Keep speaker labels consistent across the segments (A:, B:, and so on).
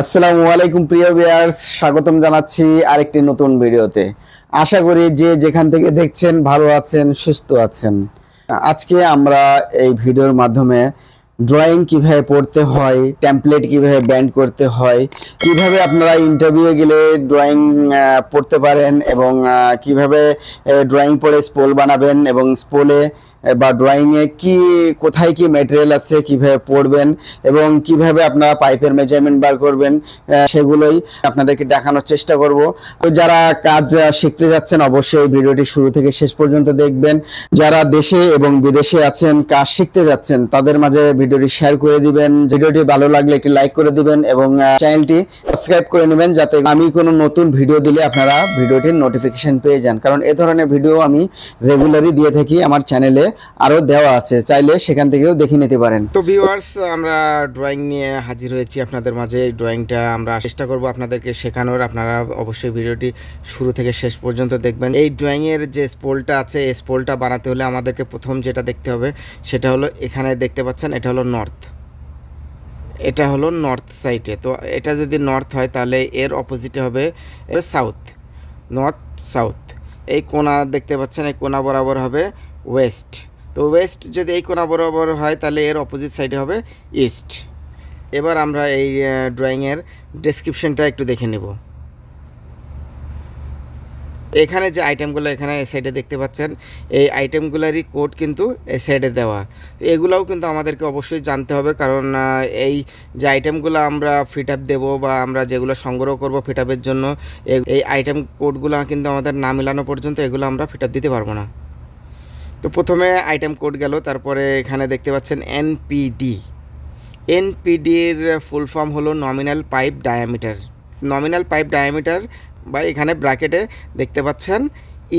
A: আসসালামু আলাইকুম, প্রিয় ভিউয়ার্স স্বাগতম জানাচ্ছি আরেকটি নতুন ভিডিওতে। আশা করি যে যেখান থেকে দেখছেন ভালো আছেন, সুস্থ আছেন। আজকে আমরা এই ভিডিওর মাধ্যমে ড্রয়িং কীভাবে পড়তে হয় টেমপ্লেট কীভাবে ব্যান্ড করতে হয়, কীভাবে আপনারা ইন্টারভিউয়ে গেলে ড্রয়িং পড়তে পারেন এবং কীভাবে ড্রয়িং পড়ে স্পোল বানাবেন এবং স্পোলে বা ড্রয়িংয়ে কি, কোথায় কি ম্যাটেরিয়াল আছে, কীভাবে পড়বেন এবং কীভাবে আপনারা পাইপের মেজারমেন্ট বার করবেন সেগুলোই আপনাদেরকে দেখানোর চেষ্টা করব। তো যারা কাজ শিখতে যাচ্ছেন, অবশ্যই ভিডিওটি শুরু থেকে শেষ পর্যন্ত দেখবেন। যারা দেশে এবং বিদেশে আছেন, কাজ শিখতে যাচ্ছেন, তাদের মাঝে ভিডিওটি শেয়ার করে দিবেন। ভিডিওটি ভালো লাগলে একটি লাইক করে দিবেন এবং চ্যানেলটি সাবস্ক্রাইব করে নেবেন যাতে আমি কোনো নতুন ভিডিও দিলে আপনারা ভিডিওটির নোটিফিকেশন পেয়ে যান। কারণ এ ধরনের ভিডিও আমি রেগুলারই দিয়ে থাকি আমার চ্যানেলে আরও দেওয়া আছে, চাইলে সেখান থেকেও দেখে নিতে পারেন।
B: তো ভিউয়ার্স আমরা ড্রয়িং নিয়ে হাজির হয়েছি আপনাদের মাঝে। এই ড্রয়িংটা আমরা চেষ্টা করব আপনাদেরকে শেখানোর। আপনারা অবশ্যই ভিডিওটি শুরু থেকে শেষ পর্যন্ত দেখবেন। এই ড্রয়িংয়ের যে স্পোলটা আছে, এই স্পোলটা বানাতে হলে আমাদেরকে প্রথম যেটা দেখতে হবে, সেটা হলো এখানে দেখতে পাচ্ছেন, এটা হলো নর্থ এটা হলো নর্থ সাইডে তো এটা যদি নর্থ হয়, তাহলে এর অপোজিটে হবে সাউথ নর্থ সাউথ এই কোণা দেখতে পাচ্ছেন, এই কোণা বরাবর হবে ওয়েস্ট। তো ওয়েস্ট যদি এই কোণা বরাবর হয়, তাহলে এর অপোজিট সাইডে হবে ইস্ট। এবার আমরা এই ড্রয়িংয়ের ডেসক্রিপশনটা একটু দেখে নেব। এখানে যে আইটেমগুলো এখানে এই সাইডে দেখতে পাচ্ছেন, এই আইটেমগুলোরই কোড কিন্তু এই সাইডে দেওয়া। তো এগুলাও কিন্তু আমাদেরকে অবশ্যই জানতে হবে, কারণ এই যে আইটেমগুলো আমরা ফিট আপ দেবো বা আমরা যেগুলো সংগ্রহ করব ফিট আপের জন্য, এ- এই আইটেম কোডগুলো কিন্তু আমাদের না মেলানো পর্যন্ত এগুলো আমরা ফিট আপ দিতে পারব না। তো প্রথমে আইটেম কোড গেল, তারপরে এখানে দেখতে পাচ্ছেন এনপিডি এনপিডির ফুল ফর্ম হলো nominal pipe diameter nominal pipe diameter বা এখানে ব্র্যাকেটে দেখতে পাচ্ছেন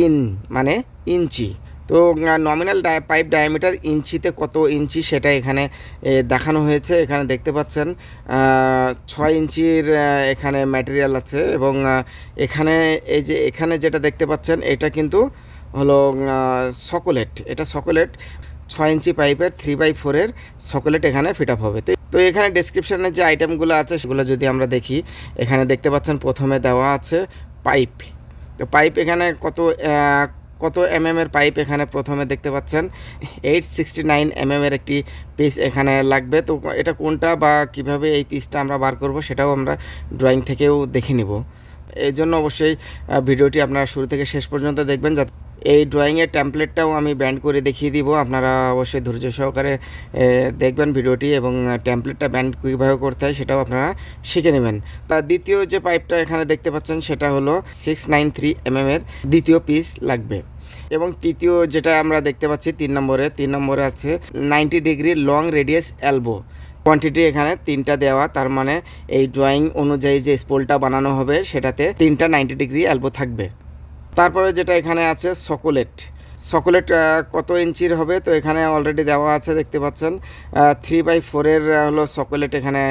B: ইন মানে ইঞ্চি। তো নমিনাল পাইপ ডায়ামিটার ইঞ্চিতে কত ইঞ্চি সেটা এখানে দেখানো হয়েছে। এখানে দেখতে পাচ্ছেন ছয় ইঞ্চির এখানে ম্যাটেরিয়াল আছে এবং এখানে, এই যে, এখানে যেটা দেখতে পাচ্ছেন, এটা কিন্তু হলো সকলেট এটা সকলেট ছয় ইঞ্চি পাইপের থ্রি বাই ফোরের সকলেট এখানে ফিট আপ হবে। তো এখানে ডেসক্রিপশানে যে আইটেমগুলো আছে, সেগুলো যদি আমরা দেখি, এখানে দেখতে পাচ্ছেন প্রথমে দেওয়া আছে পাইপ তো পাইপ এখানে কত কত এম এর পাইপ এখানে প্রথমে দেখতে পাচ্ছেন? এইট সিক্সটি নাইন এর একটি পিস এখানে লাগবে। তো এটা কোনটা বা কীভাবে এই পিসটা আমরা বার করব, সেটাও আমরা ড্রয়িং থেকেও দেখে নিব। এই জন্য অবশ্যই ভিডিওটি আপনারা শুরু থেকে শেষ পর্যন্ত দেখবেন, যাতে এই ড্রয়িংয়ের ট্যাম্পলেটটাও আমি ব্যান্ড করে দেখিয়ে দিব। আপনারা অবশ্যই ধৈর্য সহকারে দেখবেন ভিডিওটি এবং ট্যাম্পলেটটা ব্যান্ড কীভাবে করতে হয় সেটাও আপনারা শিখে নেবেন। তার দ্বিতীয় যে পাইপটা এখানে দেখতে পাচ্ছেন সেটা হলো সিক্স নাইন থ্রি এর দ্বিতীয় পিস লাগবে। এবং তৃতীয় যেটা আমরা দেখতে পাচ্ছি তিন নম্বরে তিন নম্বরে আছে ninety degree long radius elbow quantity এখানে তিনটা দেওয়া, তার মানে এই ড্রয়িং অনুযায়ী যে স্পোলটা বানানো হবে সেটাতে তিনটা নাইনটি ডিগ্রি অ্যালবো থাকবে। তারপরে যেটা এখানে আছে সকোলেট সকলেট কত ইঞ্চির হবে? তো এখানে অলরেডি দেওয়া আছে, দেখতে পাচ্ছেন। থ্রি বাই ফোরের হলো সকলেট এখানে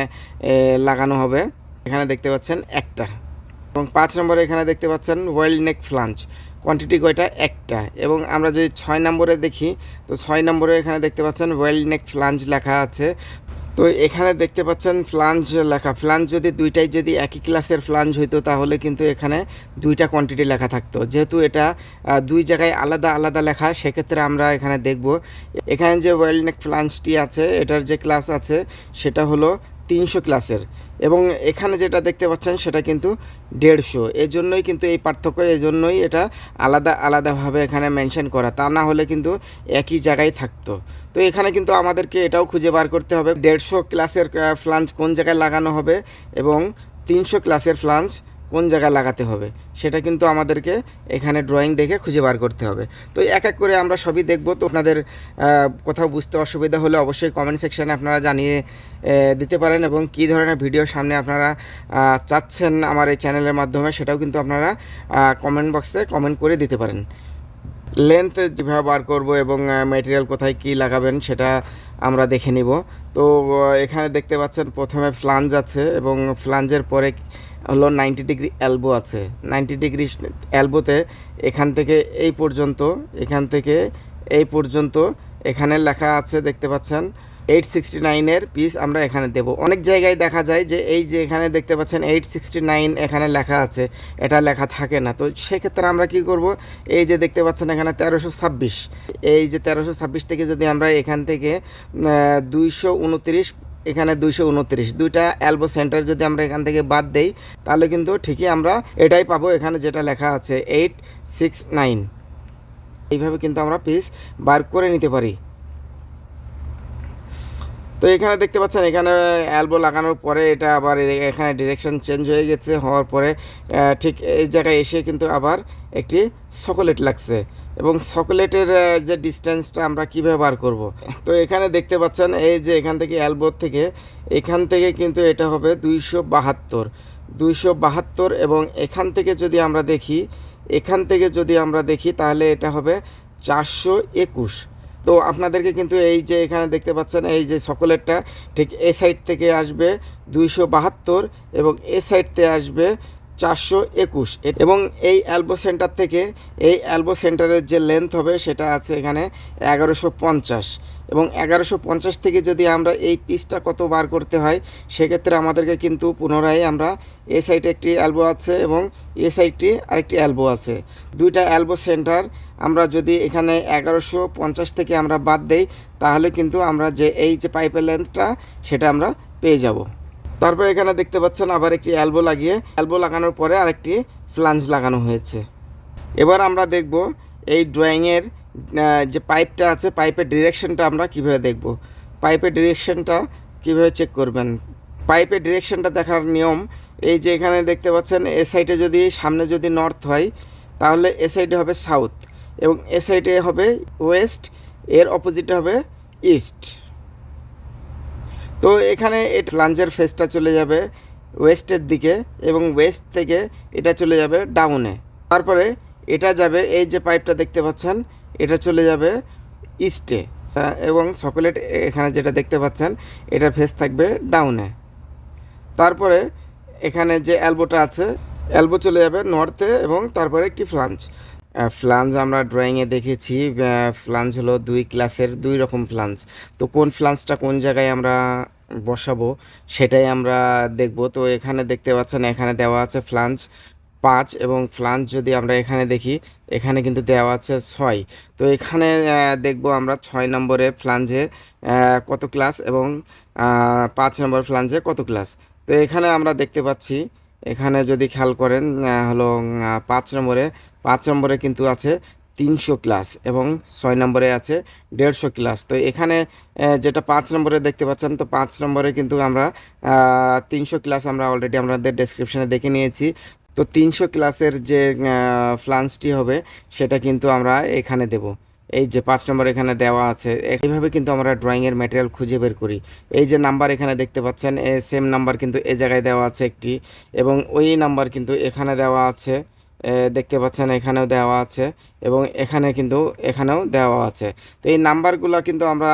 B: লাগানো হবে। এখানে দেখতে পাচ্ছেন একটা। এবং পাঁচ নম্বরে এখানে দেখতে পাচ্ছেন ওয়েল নেক ফ্লাঞ্চ কোয়ান্টিটি কয়টা? একটা। এবং আমরা যদি ছয় নম্বরে দেখি, তো ছয় নম্বরে এখানে দেখতে পাচ্ছেন ওয়েল নেক ফ্লাঞ্চ লেখা আছে। তো এখানে দেখতে পাচ্ছেন ফ্লাঞ্জ লেখা। ফ্লাঞ্জ যদি দুইটাই যদি একই ক্লাসের ফ্লাঞ্জ হইতো, তাহলে কিন্তু এখানে দুইটা কোয়ান্টিটি লেখা থাকতো। যেহেতু এটা দুই জায়গায় আলাদা আলাদা লেখা, সেক্ষেত্রে আমরা এখানে দেখব। এখানে যে ওয়েলনেক ফ্লাঞ্জটি আছে, এটার যে ক্লাস আছে, সেটা হলো তিনশো ক্লাসের। এবং এখানে যেটা দেখতে পাচ্ছেন সেটা কিন্তু দেড়শো। এর জন্যই কিন্তু এই পার্থক্য এই জন্যই এটা আলাদা, আলাদাভাবে এখানে মেনশন করা। তা না হলে কিন্তু একই জায়গায় থাকতো। তো এখানে কিন্তু আমাদেরকে এটাও খুঁজে বার করতে হবে, দেড়শো ক্লাসের ফ্লাঞ্চ কোন জায়গায় লাগানো হবে এবং তিনশো ক্লাসের ফ্লাঞ্জ কোন জায়গায় লাগাতে হবে, সেটা কিন্তু আমাদেরকে এখানে ড্রয়িং দেখে খুঁজে বার করতে হবে। তো এক এক করে আমরা সবই দেখব। তো আপনাদের কোথাও বুঝতে অসুবিধা হলে অবশ্যই কমেন্ট সেকশানে আপনারা জানিয়ে দিতে পারেন এবং কী ধরনের ভিডিও সামনে আপনারা চাচ্ছেন আমার এই চ্যানেলের মাধ্যমে সেটাও কিন্তু আপনারা কমেন্ট বক্সে কমেন্ট করে দিতে পারেন। লেন্থ যেভাবে বার করব এবং ম্যাটেরিয়াল কোথায় কি লাগাবেন সেটা আমরা দেখে নিব। তো এখানে দেখতে পাচ্ছেন প্রথমে ফ্লাঞ্জ আছে এবং ফ্লাঞ্জের পরে হলো নাইনটি ডিগ্রি অ্যালবো আছে। নাইনটি ডিগ্রি অ্যালবোতে এখান থেকে এই পর্যন্ত, এখান থেকে এই পর্যন্ত এখানে লেখা আছে, দেখতে পাচ্ছেন এইট সিক্সটি নাইনের পিস আমরা এখানে দেব। অনেক জায়গায় দেখা যায় যে এই যে এখানে দেখতে পাচ্ছেন এইট সিক্সটি নাইন এখানে লেখা আছে, এটা লেখা থাকে না। তো সেক্ষেত্রে আমরা কি করব? এই যে দেখতে পাচ্ছেন এখানে তেরোশো ছাব্বিশ। এই যে তেরোশো ছাব্বিশ থেকে যদি আমরা এখান থেকে দুইশো উনত্রিশ, এখানে দুইশো উনত্রিশ, দুইটা অ্যালবো সেন্টার যদি আমরা এখান থেকে বাদ দেই, তাহলে কিন্তু ঠিকই আমরা এটাই পাবো। এখানে যেটা লেখা আছে এইট সিক্স নাইন এইভাবে কিন্তু আমরা পিস বার করে নিতে পারি। তো এখানে দেখতে পাচ্ছেন, এখানে অ্যালবো লাগানোর পরে এটা আবার এখানে ডিরেকশন চেঞ্জ হয়ে গেছে, হওয়ার পরে ঠিক এই জায়গায় এসে কিন্তু আবার একটি সকলেট লাগছে এবং সকলেটের যে ডিস্টেন্সটা আমরা কীভাবে বার করব। তো এখানে দেখতে পাচ্ছেন, এই যে এখান থেকে অ্যালবোর থেকে, এখান থেকে কিন্তু এটা হবে দুইশো বাহাত্তর। দুইশো বাহাত্তর এবং এখান থেকে যদি আমরা দেখি, এখান থেকে যদি আমরা দেখি তাহলে এটা হবে চারশো একুশ। তো আপনাদেরকে কিন্তু এই যে এখানে দেখতে পাচ্ছেন, এই যে সকলেরটা ঠিক এ সাইড থেকে আসবে দুইশো বাহাত্তর এবং এ সাইডতে আসবে চারশো একুশ। এবং এই অ্যালবো সেন্টার থেকে, এই অ্যালবো সেন্টারের যে লেন্থ হবে সেটা আছে এখানে এগারোশো পঞ্চাশ। এবং এগারোশো পঞ্চাশ থেকে যদি আমরা এই পিসটা কত বার করতে হয়, সেক্ষেত্রে আমাদেরকে কিন্তু পুনরায় আমরা এ সাইডে একটি অ্যালবো আছে এবং এ সাইডটি আরেকটি অ্যালবো আছে। দুইটা অ্যালবো সেন্টার আমরা যদি এখানে এগারোশো পঞ্চাশ থেকে আমরা বাদ দেই, তাহলে কিন্তু আমরা যে এই যে পাইপের লেন্থটা সেটা আমরা পেয়ে যাব। তারপর এখানে দেখতে পাচ্ছেন আবার একটি অ্যালবো লাগিয়ে, অ্যালবো লাগানোর পরে আরেকটি ফ্লাঞ্জ লাগানো হয়েছে। এবার আমরা দেখব এই ড্রয়িংয়ের যে পাইপটা আছে, পাইপের ডিরেকশনটা আমরা কীভাবে দেখব? পাইপের ডিরেকশনটা কীভাবে চেক করবেন? পাইপের ডিরেকশনটা দেখার নিয়ম, এই যে এখানে দেখতে পাচ্ছেন, এ সাইডে যদি, সামনে যদি নর্থ হয়, তাহলে এ সাইডে হবে সাউথ এবং এ সাইডে হবে ওয়েস্ট এর অপোজিটে হবে ইস্ট তো এখানে এই লাঞ্চের ফেসটা চলে যাবে ওয়েস্টের দিকে এবং ওয়েস্ট থেকে এটা চলে যাবে ডাউনে তারপরে এটা যাবে, এই যে পাইপটা দেখতে পাচ্ছেন এটা চলে যাবে ইস্টে। এবং সকলেট এখানে যেটা দেখতে পাচ্ছেন, এটার ফেস থাকবে ডাউনে তারপরে এখানে যে অ্যালবোটা আছে অ্যালবো চলে যাবে নর্থে এবং তারপরে একটি ফ্লাঞ্জ ফ্লাঞ্জ আমরা ড্রয়িংয়ে দেখেছি ফ্লাঞ্জ হলো দুই ক্লাসের দুই রকম ফ্লাঞ্জ তো কোন ফ্লাঞ্জটা কোন জায়গায় আমরা বসাবো, সেটাই আমরা দেখব। তো এখানে দেখতে পাচ্ছেন, এখানে দেওয়া আছে ফ্লাঞ্জ পাঁচ এবং ফ্লাঞ্জ যদি আমরা এখানে দেখি এখানে কিন্তু দেওয়া আছে ছয়। তো এখানে দেখব আমরা ছয় নম্বরে ফ্লাঞ্জে কত ক্লাস এবং পাঁচ নম্বর ফ্লাঞ্জে কত ক্লাস। তো এখানে আমরা দেখতে পাচ্ছি, এখানে যদি খেয়াল করেন হলো পাঁচ নম্বরে পাঁচ নম্বরে কিন্তু আছে তিনশো ক্লাস এবং ছয় নম্বরে আছে দেড়শো ক্লাস। তো এখানে যেটা পাঁচ নম্বরে দেখতে পাচ্ছেন, তো পাঁচ নম্বরে কিন্তু আমরা তিনশো ক্লাস আমরা অলরেডি আমাদের ডেসক্রিপশনে দেখে নিয়েছি। তো তিনশো ক্লাসের যে ফ্লান্সটি হবে, সেটা কিন্তু আমরা এখানে দেব। এই যে পাঁচ নম্বর এখানে দেওয়া আছে, এইভাবে কিন্তু আমরা ড্রয়িংয়ের ম্যাটেরিয়াল খুঁজে বের করি। এই যে নাম্বার এখানে দেখতে পাচ্ছেন সেম নাম্বার কিন্তু এ জায়গায় দেওয়া আছে একটি, এবং ওই নাম্বার কিন্তু এখানে দেওয়া আছে। দেখতে পাচ্ছেন এখানেও দেওয়া আছে এবং এখানে কিন্তু এখানেও দেওয়া আছে। তো এই নাম্বারগুলো কিন্তু আমরা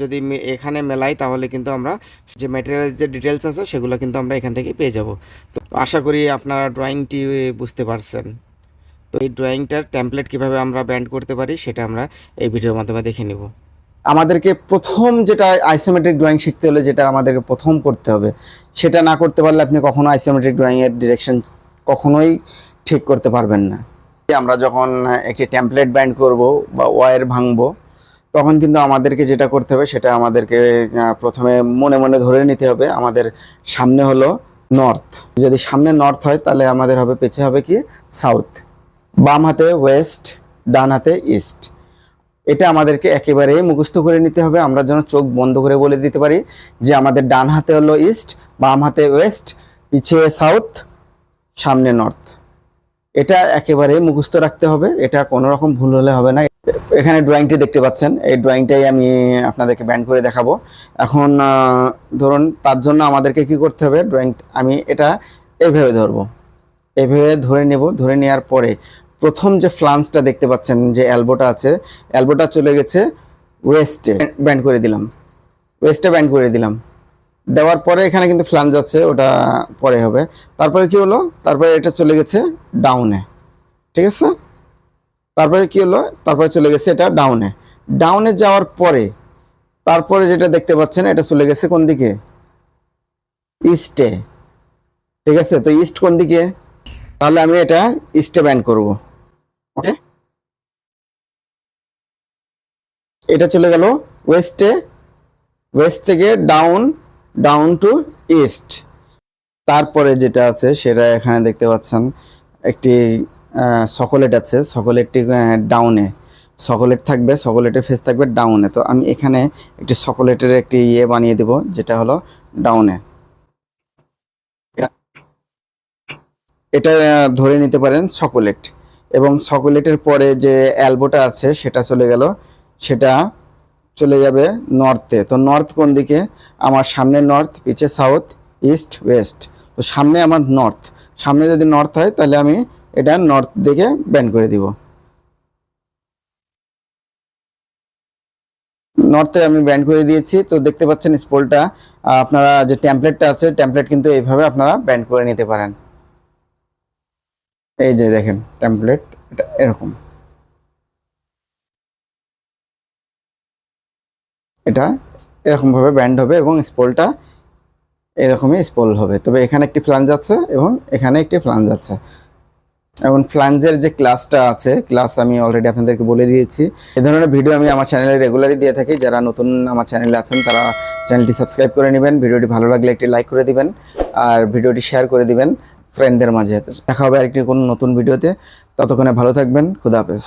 B: যদি এখানে মেলাই তাহলে কিন্তু আমরা যে ম্যাটেরিয়ালের যে ডিটেলস আছে সেগুলো কিন্তু আমরা এখান থেকে পেয়ে যাব। তো আশা করি আপনারা ড্রয়িংটি বুঝতে পারছেন। তো এই ড্রয়িংটার টেমপ্লেট কীভাবে আমরা ব্যান্ড করতে পারি সেটা আমরা এই ভিডিওর মাধ্যমে দেখে নিব।
A: আমাদেরকে প্রথম যেটা আইসোমেট্রিক ড্রয়িং শিখতে হলে যেটা আমাদেরকে প্রথম করতে হবে, সেটা না করতে পারলে আপনি কখনো আইসোমেট্রিক ড্রয়িংয়ের ডিরেকশন কখনোই ঠিক করতে পারবেন না। আমরা যখন একটি টেমপ্লেট ব্যান্ড করব বা ওয়্যার ভাঙবো, তখন কিন্তু আমাদেরকে যেটা করতে হবে, সেটা আমাদেরকে প্রথমে মনে মনে ধরে নিতে হবে। আমাদের সামনে হলো নর্থ যদি সামনে নর্থ হয়, তাহলে আমাদের হবে, পেছে হবে কি? সাউথ বাম হাতে ওয়েস্ট ডান হাতে ইস্ট এটা আমাদেরকে একেবারে মুখস্থ করে নিতে হবে। আমরা যেন চোখ বন্ধ করে বলে দিতে পারি যে আমাদের ডান হাতে হলো ইস্ট বাম হাতে ওয়েস্ট পিছিয়ে সাউথ সামনে নর্থ এটা একেবারে মুখস্থ রাখতে হবে। এটা কোনো রকম ভুল হলে হবে না। এখানে ড্রয়িংটি দেখতে পাচ্ছেন। এই ড্রয়িংটাই আমি আপনাদেরকে ব্যান্ড করে দেখাবো। এখন ধরুন তার জন্য আমাদেরকে কি করতে হবে? ড্রয়িং আমি এটা এইভাবে ধরবো। এভাবে ধরে নেব। ধরে নেওয়ার পরে প্রথম যে ফ্লান্সটা দেখতে পাচ্ছেন, যে অ্যালবোটা আছে অ্যালবোটা চলে গেছে ওয়েস্টে ব্যান্ড করে দিলাম। ওয়েস্টে ব্যান্ড করে দিলাম। দেওয়ার পরে এখানে কিন্তু ফ্লাঞ্জ আছে ওটা পরে হবে। তারপরে কি হলো? তারপরে এটা চলে গেছে ডাউনে ঠিক আছে? তারপরে কি হলো? তারপরে চলে গেছে এটা ডাউনে ডাউনে যাওয়ার পরে, তারপরে যেটা দেখতে পাচ্ছেন, এটা চলে গেছে কোন দিকে? ইস্টে ঠিক আছে? তো ইস্ট কোন দিকে? তাহলে আমি এটা ইস্টে ব্যান্ড করব। ওকে এটা চলে গেল ওয়েস্টে ওয়েস্ট থেকে ডাউন ডাউন টু ইস্ট তারপরে যেটা আছে, সেটা এখানে দেখতে পাচ্ছেন, একটি সকলেট আছে। সকলেটটি ডাউনে সকলেট থাকবে সকলেটের ফেস থাকবে ডাউনে তো আমি এখানে একটি সকলেটের একটি ইয়ে বানিয়ে দেব, যেটা হলো ডাউনে এটা ধরে নিতে পারেন সকলেট এবং সকলেটের পরে যে অ্যালবোটা আছে, সেটা চলে গেল। সেটা চলে যাবে নর্থে তো নর্থ কোন দিকে? আমার সামনে নর্থ পিছে সাউথ ইস্ট ওয়েস্ট তো সামনে আমার নর্থ সামনে যদি নর্থ হয়, তাহলে আমি এটা নর্থ দিকে ব্যান্ড করে দিব। নর্থে আমি ব্যান্ড করে দিয়েছি। তো দেখতে পাচ্ছেন স্পোলটা আপনারা যে টেমপ্লেটটা আছে টেমপ্লেট কিন্তু এইভাবে আপনারা ব্যান্ড করে নিতে পারেন। এই যে দেখেন টেমপ্লেট এটা এরকম। এটা এরকমভাবে ব্যান্ড হবে এবং স্পোলটা এরকমই স্পোল হবে। তবে এখানে একটি ফ্লাঞ্জ আছে এবং এখানে একটি ফ্লাঞ্জ আছে। এবং ফ্লাঞ্জের যে ক্লাসটা আছে ক্লাস আমি অলরেডি আপনাদেরকে বলে দিয়েছি। এই ধরনের ভিডিও আমি আমার চ্যানেলে রেগুলারই দিয়ে থাকি। যারা নতুন আমার চ্যানেলে আছেন, তারা চ্যানেলটি সাবস্ক্রাইব করে নেবেন। ভিডিওটি ভালো লাগলে একটি লাইক করে দিবেন আর ভিডিওটি শেয়ার করে দিবেন ফ্রেন্ডদের মাঝে। দেখা হবে আরেকটি কোনো নতুন ভিডিওতে ততক্ষণে ভালো থাকবেন। খুদা হাফেজ।